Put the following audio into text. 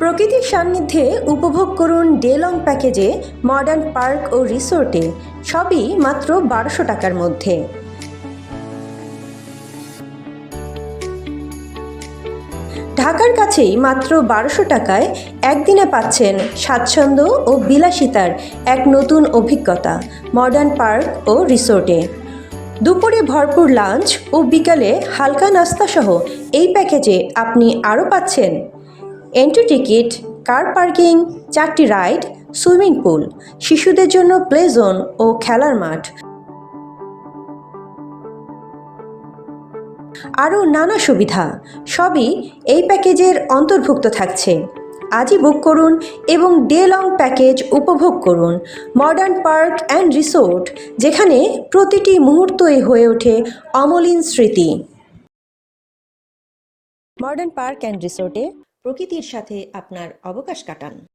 প্রকৃতির সান্নিধ্যে উপভোগ করুন ডে লং প্যাকেজে মডার্ন পার্ক ও রিসোর্টে, সবই মাত্র বারোশো টাকার মধ্যে। ঢাকার কাছেই মাত্র বারোশো টাকায় একদিনে পাচ্ছেন স্বাচ্ছন্দ্য ও বিলাসিতার এক নতুন অভিজ্ঞতা, মডার্ন পার্ক ও রিসোর্টে। দুপুরে ভরপুর লাঞ্চ ও বিকালে হালকা নাস্তা সহ এই প্যাকেজে আপনি আরও পাচ্ছেন এন্ট্রি টিকিট, কার পার্কিং, চারটি রাইড, সুইমিং পুল, শিশুদের জন্য প্লে জোন ও খেলার মাঠ। আরও নানা সুবিধা, সবই এই প্যাকেজের অন্তর্ভুক্ত থাকছে। আজই বুক করুন এবং ডে লং প্যাকেজ উপভোগ করুন। মডার্ন পার্ক অ্যান্ড রিসোর্ট, যেখানে প্রতিটি মুহূর্তই হয়ে ওঠে অমলিন স্মৃতি। মডার্ন পার্ক অ্যান্ড রিসোর্টে প্রকৃতির সাথে আপনার অবকাশ কাটান।